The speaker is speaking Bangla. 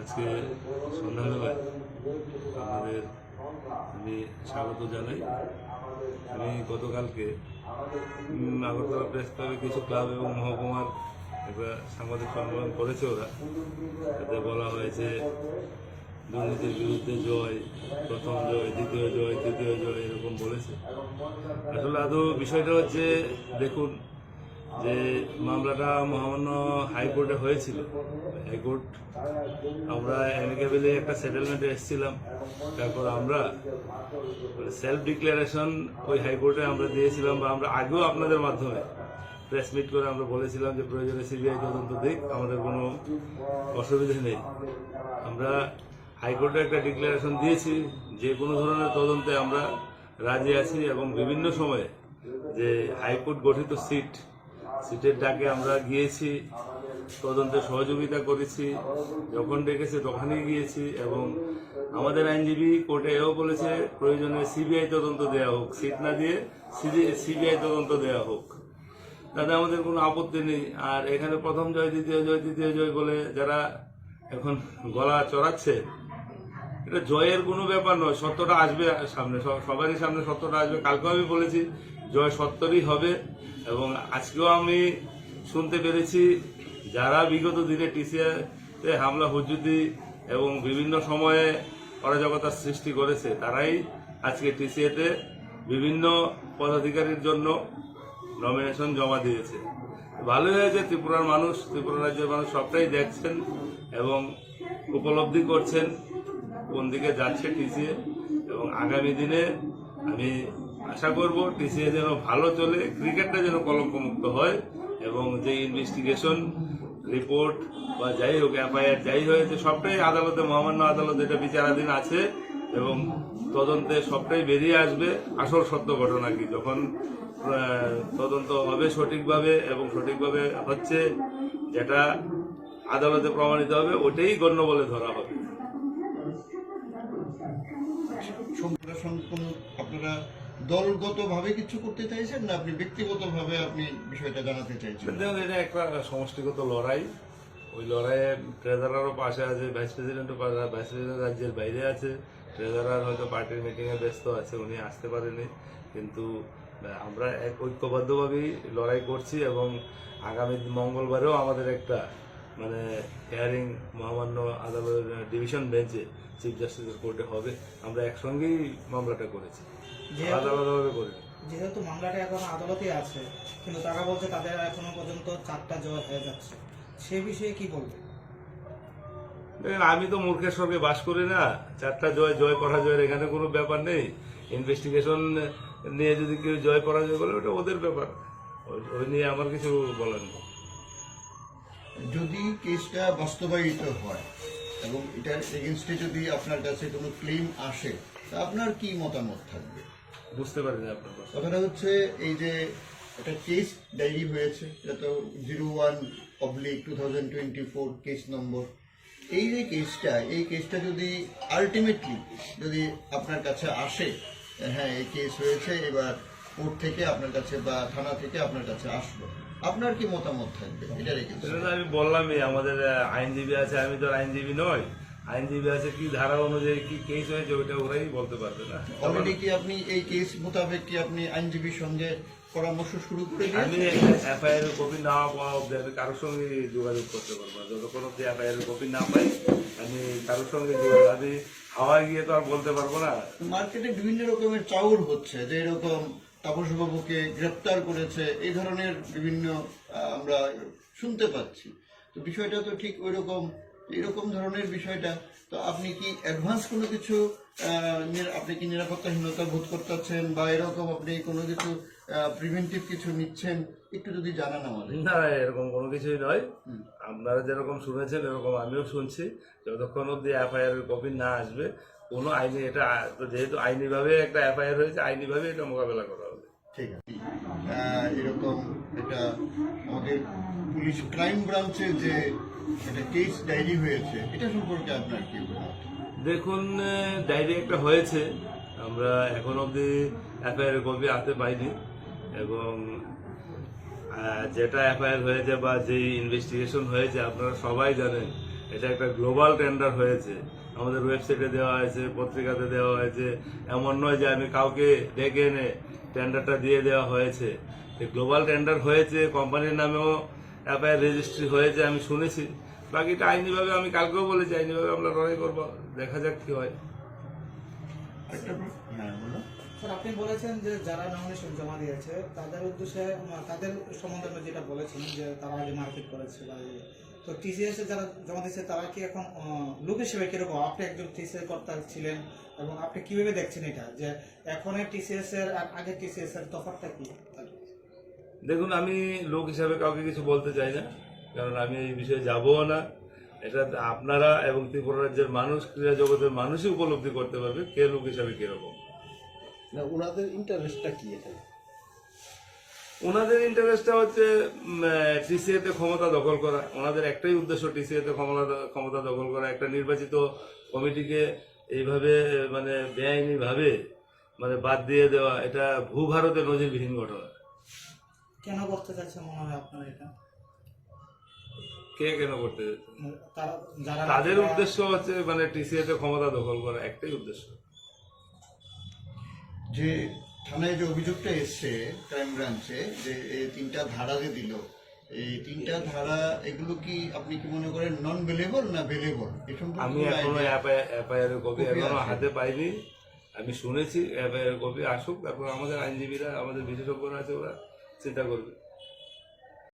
আজকে সন্ধ্যাবেলায় আমাদের আমি স্বাগত জানাই। আমি গতকালকে আগরতলা প্রেস ক্লাবে কিছু ক্লাব এবং মহকুমার একটা সাংবাদিক সম্মেলন করেছে ওরা। তাতে বলা হয়েছে, দুর্নীতির বিরুদ্ধে জয়, প্রথম জয়, দ্বিতীয় জয়, তৃতীয় জয়, এরকম বলেছে। আসলে আদৌ বিষয়টা হচ্ছে, দেখুন যে মামলাটা মহামান্য হাইকোর্টে হয়েছিল। হাইকোর্ট, আমরা অ্যামিকেবলি একটা সেটেলমেন্টে এসেছিলাম। তারপর আমরা সেলফ ডিক্লারেশন ওই হাইকোর্টে আমরা দিয়েছিলাম বা আমরা আগেও আপনাদের মাধ্যমে প্রেস মিট করে আমরা বলেছিলাম যে প্রয়োজনে সিবিআই তদন্ত দিক, আমাদের কোনো অসুবিধা নেই। আমরা হাইকোর্টে একটা ডিক্লারেশন দিয়েছি, যে কোনো ধরনের তদন্তে আমরা রাজি আছি এবং বিভিন্ন সময়ে যে হাইকোর্ট গঠিত সিট সিটের ডাকে আমরা গিয়েছি, তদন্তে সহযোগিতা করেছি, যখন ডেকেছে তখনই গিয়েছি এবং আমাদের আইনজীবী কোর্টে এও বলেছে, প্রয়োজনে সিবিআই তদন্ত দেওয়া হোক, সিট না দিয়ে সিবিআই তদন্ত দেওয়া হোক। তাতে আমাদের কোনো আপত্তি নেই। আর এখানে প্রথম জয়, দ্বিতীয় জয়, তৃতীয় জয় বলে যারা এখন গলা চড়াচ্ছে, এটা জয়ের কোনো ব্যাপার নয়, সত্যটা আসবে সামনে সবারই সামনে সত্যটা আসবে। কালকেও আমি বলেছি জয় সত্যরই হবে এবং আজকেও আমি শুনতে পেরেছি, যারা বিগত দিনে টিসিআতে হামলা হুজুদি এবং বিভিন্ন সময়ে অরাজকতার সৃষ্টি করেছে, তারাই আজকে টিসিএতে বিভিন্ন পদাধিকারীর জন্য নমিনেশন জমা দিয়েছে। ভালোই হয়েছে, ত্রিপুরার মানুষ, ত্রিপুরা রাজ্যের মানুষ সবটাই দেখছেন এবং উপলব্ধি করছেন কোন দিকে যাচ্ছে টিসিএ এবং আগামী দিনে আমি আশা করব টিসিএ যেন ভালো চলে, ক্রিকেটটা যেন কলঙ্কমুক্ত হয় এবং যে ইনভেস্টিগেশন রিপোর্ট বা যাই হোক এফআইআর যাই হয়েছে, সবটাই আদালতে, মহামান্য আদালত এটা বিচারাধীন আছে এবং তদন্তে সবটাই বেরিয়ে আসবে। আসল সত্য ঘটনা কি? যখন তদন্ত হবে সঠিকভাবে এবং সঠিকভাবে হচ্ছে যেটা আদালতে প্রমাণিত হবে ওটাই গণ্য বলে ধরা হবে। আপনারা দলগতভাবে কিছু করতে চাইছেন না আপনি ব্যক্তিগতভাবে আপনি বিষয়টা জানাতে চাইছেন? এটা একটা সমষ্টিগত লড়াই। ওই লড়াইয়ে ট্রেজারারও পাশে আছে ভাইস প্রেসিডেন্টও পাশে ভাইস প্রেসিডেন্ট রাজ্যের বাইরে আছে। ট্রেজারার হয়তো পার্টির মিটিংয়ে ব্যস্ত আছে, উনি আসতে পারেনি। কিন্তু আমরা এক ঐক্যবদ্ধভাবেই লড়াই করছি এবং আগামী মঙ্গলবারেও আমাদের একটা মানে হেয়ারিং মহামান্য আদালতের ডিভিশন বেঞ্চে চিফ জাস্টিসের কোর্টে হবে। আমরা একসঙ্গেই মামলাটা করেছি। আলাদাভাবে করিনি যেহেতু মামলাটা এখন আদালতে আছে কিন্তু তারা বলছে তাদের এখনও পর্যন্ত চারটা জয় হয়ে যাচ্ছে। সে বিষয়ে কি বলবে? দেখেন আমি তো মূর্খের সঙ্গে বাস করি না। চারটা জয় জয় পরাজয়ের এখানে কোনো ব্যাপার নেই। ইনভেস্টিগেশন নিয়ে যদি কেউ জয় পরাজয় বলে ওটা ওদের ব্যাপার। ওই- ওই নিয়ে আমার কিছু বলার নেই। যদি কেসটা বাস্তবায়িত হয় এবং এটার এগেনস্টে যদি আপনার কাছে কোনো ক্লেম আসে তা আপনার কি মতামত থাকবে? বুঝতে পারিনি আপনার কথা কথাটা হচ্ছে এই যে একটা কেস ডায়েরি হয়েছে এটা তো zero one oblique two thousand twenty four case number এই যে কেসটা এই কেসটা যদি আলটিমেটলি যদি আপনার কাছে আসে হ্যাঁ এই কেস হয়েছে এবার কোর্ট থেকে আপনার কাছে বা থানা থেকে আপনার কাছে আসলো আপনার কি মতামত থাকবে? এটা রেখে আমি বললামই আমাদের আইনজীবী আছে আমি তো আইনজীবী নই। আইনজীবী আছে কি ধারা অনুযায়ী কি কেস হয়েছে ওইটা ওরাই বলতে পারবে না। অলরেডি কি আপনি এই কেস মোতাবেক কি আপনি আইনজীবীর সঙ্গে পরামর্শ শুরু করে আমি এফআইআর এর কপি না পাওয়া অব্দি আমি কারোর সঙ্গে যোগাযোগ করতে পারব না। যতক্ষণ অব্দি এফআইআর এর কপি না পাই আমি কারোর সঙ্গে যোগাযোগ আমি হাওয়ায় গিয়ে তো আর বলতে পারব না। মার্কেটে বিভিন্ন রকমের চাউর হচ্ছে যে এরকম তাপসবাবুকে গ্রেপ্তার করেছে এই ধরনের বিভিন্ন আমরা শুনতে পাচ্ছি। তো বিষয়টা তো ঠিক ওই রকম এরকম ধরনের বিষয়টা তো আপনি কি অ্যাডভান্স কোনো কিছু আপনি কি নিরাপত্তাহীনতা বোধ করতেছেন বা এরকম আপনি কোনো কিছু প্রিভেন্টিভ কিছু নিচ্ছেন? একটু যদি জানান আমাদের। না এরকম কোনো কিছুই নয়। আপনারা যেরকম শুনেছেন এরকম আমিও শুনছি। যতক্ষণ অব্দি এফআইআর এর কপি না আসবে কোনো আইনি এটা যেহেতু আইনিভাবে একটা এফআইআর হয়েছে আইনিভাবে এটা মোকাবেলা করা হবে। ঠিক আছে। এরকম এটা আমাদের পুলিশ ক্রাইম ব্রাঞ্চে যে দেখুন ডায়েরি একটা হয়েছে। আমরা এখন অবধি এফআইআর কপি হাতে পাইনি এবং যেটা এফআইআর হয়েছে বা যে ইনভেস্টিগেশন হয়েছে, আপনারা সবাই জানেন, এটা একটা গ্লোবাল টেন্ডার হয়েছে। আমাদের ওয়েবসাইটে দেওয়া হয়েছে, পত্রিকাতে দেওয়া হয়েছে। এমন নয় যে আমি কাউকে ডেকে এনে টেন্ডারটা দিয়ে দেওয়া হয়েছে। গ্লোবাল টেন্ডার হয়েছে কোম্পানির নামেও এফআইআর রেজিস্ট্রি হয়েছে আমি শুনেছি। বাকিটা আইনিভাবে আমি কালকেও বলেছি আইনিভাবে আমরা লড়াই করব দেখা যাক কি হয়। হ্যাঁ বলো স্যার আপনি বলেছেন যে যারা নমিনেশন জমা দিয়েছে তাদের উদ্দেশ্যে তাদের সম্বন্ধে যেটা বলেছেন যে তারা আগে মার্কেট করেছে বা। তো টিসিএস এ যারা জমা দিয়েছে তারা কি এখন লোক হিসেবে কীরকম? আপনি একজন টিসিএস কর্তা ছিলেন এবং আপনি কীভাবে দেখছেন এটা? যে এখনের টিসিএস এর আর আগের টিসিএস এর তফাৎটা কি? দেখুন আমি লোক হিসাবে কাউকে কিছু বলতে চাই না কারণ আমি এই বিষয়ে যাবও না। এটা আপনারা এবং ত্রিপুরা রাজ্যের মানুষ ক্রীড়া জগতের মানুষই উপলব্ধি করতে পারবে কে লোক হিসাবে কীরকম। না ওনাদের ইন্টারেস্টটা কি এখানে? ওনাদের ইন্টারেস্টটা হচ্ছে টিসিএতে ক্ষমতা দখল করা। ওনাদের একটাই উদ্দেশ্য টিসিএ তে ক্ষমতা ক্ষমতা দখল করা। একটা নির্বাচিত কমিটিকে এইভাবে মানে বেআইনি ভাবে মানে বাদ দিয়ে দেওয়া এটা ভূভারতে নজিরবিহীন ঘটনা। কেন করতে চাইছে মনে হয় আপনার এটা? কে কেন করতে তারা যারা তাদের উদ্দেশ্য হচ্ছে মানে টিসিএ তে ক্ষমতা দখল করা একটাই উদ্দেশ্য। যে থানায় যে অভিযোগটা এসছে ক্রাইম ব্রাঞ্চে যে এই তিনটা ধারা যে দিল এই তিনটা ধারা এগুলো কি আপনি কি মনে করেন নন বেলেবল না বেলেবল এ আমি এখনও এফআইআর কপি এখনও হাতে পাইনি। আমি শুনেছি এফআইআর কপি আসুক। তারপর আমাদের আইনজীবীরা আমাদের বিশেষজ্ঞরা আছে ওরা। চিন্তা করবে।